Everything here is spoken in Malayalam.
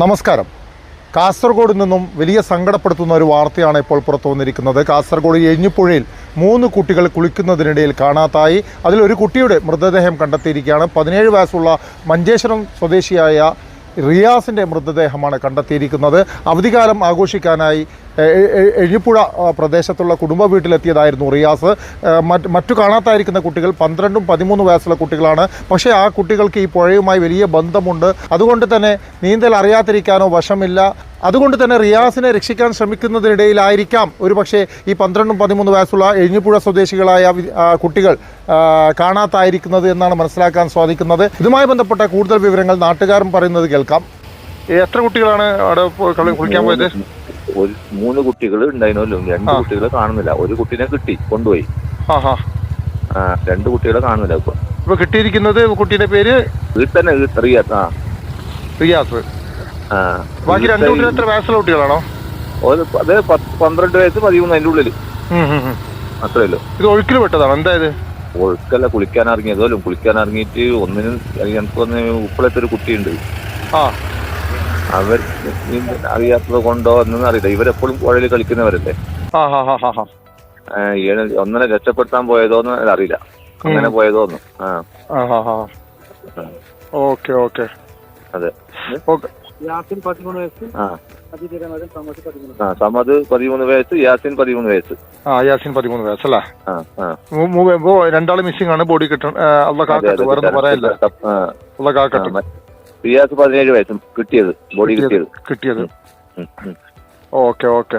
നമസ്കാരം. കാസർഗോഡ് നിന്നും വലിയ സങ്കടപ്പെടുത്തുന്ന ഒരു വാർത്തയാണ് ഇപ്പോൾ പുറത്തു വന്നിരിക്കുന്നത്. കാസർഗോഡ് എഞ്ഞിപ്പുഴയിൽ മൂന്ന് കുട്ടികൾ കുളിക്കുന്നതിനിടയിൽ കാണാതായി. അതിലൊരു കുട്ടിയുടെ മൃതദേഹം കണ്ടെത്തിയിരിക്കുകയാണ്. പതിനേഴ് വയസ്സുള്ള മഞ്ചേശ്വരം സ്വദേശിയായ റിയാസിന്റെ മൃതദേഹമാണ് കണ്ടെത്തിയിരിക്കുന്നത്. അവധിക്കാലം ആഘോഷിക്കാനായി എ- എ- എ- എഴിപ്പുഴ പ്രദേശത്തുള്ള കുടുംബ വീട്ടിലെത്തിയതായിരുന്നു റിയാസ്. മറ്റ് മറ്റു കാണാത്തായിരിക്കുന്ന കുട്ടികൾ പന്ത്രണ്ടും പതിമൂന്ന് വയസ്സുള്ള കുട്ടികളാണ്. പക്ഷേ ആ കുട്ടികൾക്ക് ഈ പുഴയുമായി വലിയ ബന്ധമുണ്ട്. അതുകൊണ്ട് തന്നെ നീന്തൽ അറിയാതിരിക്കാനോ വശമില്ല. അതുകൊണ്ട് തന്നെ റിയാസിനെ രക്ഷിക്കാൻ ശ്രമിക്കുന്നതിനിടയിലായിരിക്കാം ഒരുപക്ഷെ ഈ പന്ത്രണ്ടും പതിമൂന്ന് വയസ്സുള്ള എഴുഞ്ഞിപ്പുഴ സ്വദേശികളായ കുട്ടികൾ കാണാത്തായിരിക്കുന്നത് എന്നാണ് മനസ്സിലാക്കാൻ സാധിക്കുന്നത്. ഇതുമായി ബന്ധപ്പെട്ട കൂടുതൽ വിവരങ്ങൾ നാട്ടുകാരും പറയുന്നത് കേൾക്കാം. എത്ര കുട്ടികളാണ് അവിടെ കുളിക്കാൻ പോയത്? ഒരു മൂന്ന് കുട്ടികൾ ഉണ്ടായിരുന്നല്ലോ രണ്ട്. കുട്ടികളെ കാണുന്നില്ല. ഒരു കുട്ടീനെ കിട്ടി കൊണ്ടുപോയി. രണ്ട് കുട്ടികളെ കാണുന്നില്ല ഇപ്പൊ. ഇപ്പൊ കിട്ടിയിരിക്കുന്നത് കുട്ടിയുടെ പേര്? വീട്ടിൽ തന്നെ റിയാസ് റിയാസ്. ബാക്കി രണ്ടു കുട്ടികൾ എത്ര വയസ്സുള്ള കുട്ടികളാണോ അത് പന്ത്രണ്ട് വയസ്സ് പതിമൂന്ന് അതിന്റെ ഉള്ളിൽ. ഉം, ഉം, ഉം. അത്രേ ഉള്ളൂ. ഇത് ഒഴുക്കിൽ പെട്ടതാണ്? എന്തായത് ഒഴുക്കല്ല കുളിക്കാൻ ഇറങ്ങിയതോലും കുളിക്കാൻ ഇറങ്ങിയിട്ട് ഒന്നിനും എനിക്ക് വന്ന് ഉപ്പളത്തെ ഒരു കുട്ടിയുണ്ട്. അവർ അറിയാത്തത് കൊണ്ടോ എന്നൊന്നും അറിയില്ല. ഇവരെപ്പോഴും പുഴയിൽ കളിക്കുന്നവരല്ലേ? ഒന്നിനെ രക്ഷപ്പെടുത്താൻ പോയതോന്ന് അറിയില്ല. അങ്ങനെ പോയതോ എന്ന്. Okay okay. അതെ. ഓക്കെ. യാസിൻ പതിമൂന്ന് വയസ്സ്. ആ. സമത് പതിമൂന്ന് ആ സമത് പതിമൂന്ന് വയസ്സ് യാസിൻ പതിമൂന്ന് വയസ്സ്. ആ യാസിൻ പതിമൂന്ന് വയസ്സല്ലേ? ആ ആ. മൂ- മൂ- ഇപ്പോ രണ്ടാൾ മിസ്സിംഗ് ആണ് ബോഡി കിട്ടണം. അള്ള കാക്കട്ടെ വേറെ ഒന്നും പറയാനില്ല ആ, അള്ള കാക്കട്ടെ. റിയാസ് പതിനേഴ് വയസ്സും കിട്ടിയത് ബോഡി കിട്ടിയത് കിട്ടിയത്. ഉം, ഉം. Okay okay.